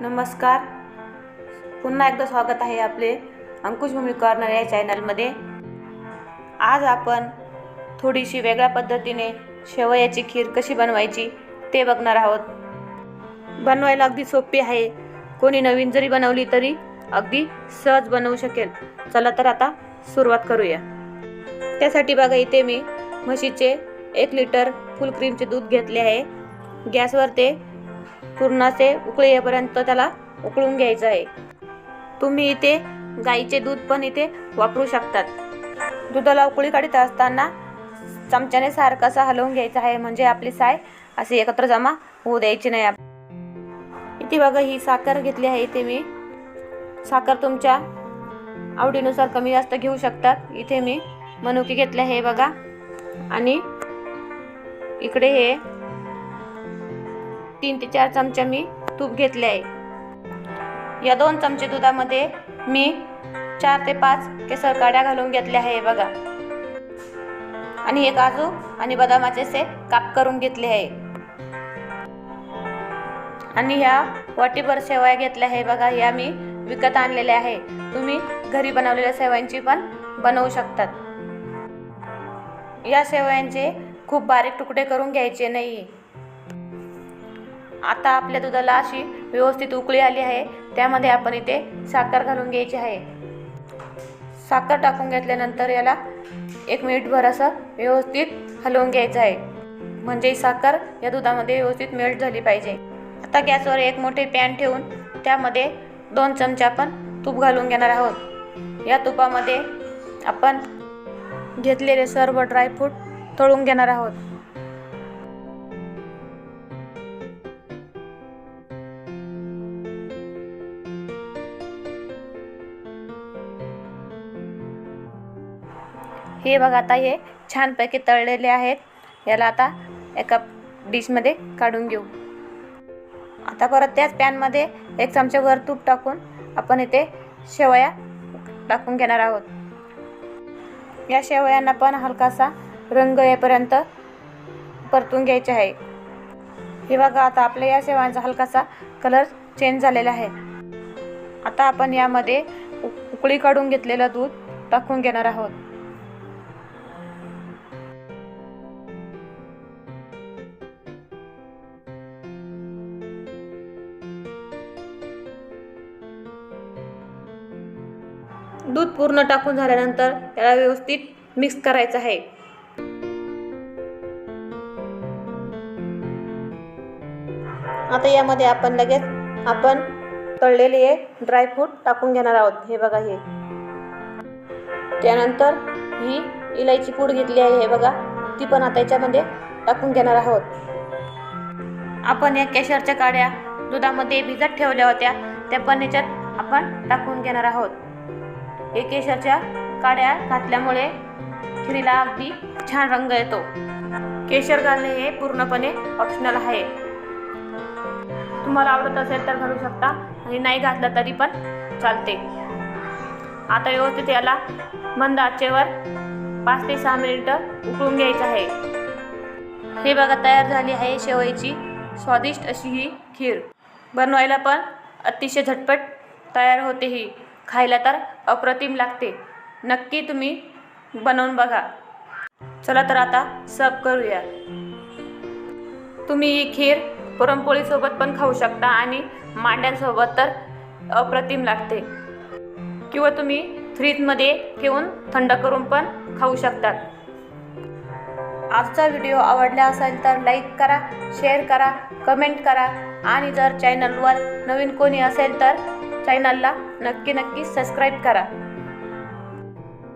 नमस्कार. पुन्हा एकदा स्वागत आहे आपले अंकुश भूमी कॉर्नर या चॅनलमध्ये आज आपण थोडीशी वेगळ्या पद्धतीने शेवयाची खीर कशी बनवायची ते बघणार आहोत. बनवायला अगदी सोपी आहे. कोणी नवीन जरी बनवली तरी अगदी सहज बनवू शकेल. चला तर आता सुरुवात करूया. त्यासाठी बघा इथे मी म्हशीचे एक लिटर फुल क्रीमचे दूध घेतले आहे. गॅसवर ते पूर्णाचे उकळी येईपर्यंत त्याला उकळून घ्यायचं आहे. तुम्ही इथे गाईचे दूध पण इथे वापरू शकतात. दुधाला उकळी काढत असताना चमच्याने सारखं असं हलवून घ्यायचं आहे म्हणजे आपली साय असे एकत्र जमा होऊ द्यायची नाही. आप- इथे बघा ही साखर घेतली आहे इथे मी. साखर तुमच्या आवडीनुसार कमी जास्त घेऊ शकतात. इथे मी मनुकी घेतले आहे बघा. आणि इकडे हे तीन ते चार चमचे मी तूप घेतले आहे. या दोन चमचे दुधामध्ये मी चार ते पाच केसर काड्या घालून घेतल्या आहे बघा. आणि हे काजू आणि बदामाचे से काप करून घेतले आहे. आणि ह्या वाटीभर शेवया घेतल्या आहे बघा. ह्या मी विकत आणलेल्या आहे. तुम्ही घरी बनवलेल्या शेवयांची पण बनवू शकतात. या शेवयांचे खूप बारीक तुकडे करून घ्यायचे नाही. आता आपल्या दुधाला अशी व्यवस्थित उकळी आली आहे. त्यामध्ये आपण इथे साखर घालून घ्यायची आहे. साखर टाकून घेतल्यानंतर याला एक मिनिटभर असं व्यवस्थित हलवून घ्यायचं आहे. म्हणजे ही साखर या दुधामध्ये व्यवस्थित मेल्ट झाली पाहिजे. आता गॅसवर एक मोठे पॅन ठेवून त्यामध्ये दोन चमचे आपण तूप घालून घेणार आहोत. या तुपामध्ये आपण घेतलेले सर्व ड्रायफ्रूट तळून घेणार आहोत. हे बघा आता हे छानपैकी तळलेले आहेत. याला आता एका डिशमध्ये काढून घेऊ. आता परत त्याच पॅनमध्ये एक चमच्यावर तूप टाकून आपण इथे शेवया टाकून घेणार आहोत. या शेवयांना पण हलकासा रंग येईपर्यंत परतून घ्यायचे आहे. हे बघा आता आपल्या या शेवयांचा हलकासा कलर चेंज झालेला आहे. आता आपण यामध्ये उक- उकळी काढून घेतलेलं दूध टाकून घेणार आहोत. दूध पूर्ण टाकून झाल्यानंतर त्याला व्यवस्थित मिक्स करायचं आहे. आता यामध्ये आपण लगेच आपण तळलेले हे ड्रायफ्रूट टाकून घेणार आहोत. हे बघा हे. त्यानंतर ही इलायची पूड घेतली आहे. हे बघा. ती पण आता याच्यामध्ये टाकून घेणार आहोत. आपण या केशरच्या काड्या दुधामध्ये भिजत ठेवल्या होत्या. त्या पण याच्यात आपण टाकून घेणार आहोत. हे केशाच्या काड्या घातल्यामुळे खिरीला अगदी छान रंग येतो. केशर घालणे हे पूर्णपणे ऑप्शनल आहे. तुम्हाला आवडत असेल तर घालू शकता आणि नाही घातलं तरी पण चालते. आता व्यवस्थित याला मंद आचेवर पाच ते सहा मिनिटं उकळून घ्यायचं आहे. हे बघा तयार झाली आहे शेवईची स्वादिष्ट अशी ही खीर. बनवायला पण अतिशय झटपट तयार होते ही. खायला तर अप्रतिम लागते. नक्की तुम्ही बनवून बघा. चला तर आता सर्व करूया. तुम्ही ही खीर पुरणपोळीसोबत पण खाऊ शकता आणि मांड्यांसोबत तर अप्रतिम लागते. किंवा तुम्ही फ्रीजमध्ये ठेवून थंड करून पण खाऊ शकतात. आजचा व्हिडिओ आवडला असेल तर लाईक करा शेअर करा कमेंट करा आणि जर चॅनलवर नवीन कोणी असेल तर चॅनलला नक्की नक्की सबस्क्राईब करा.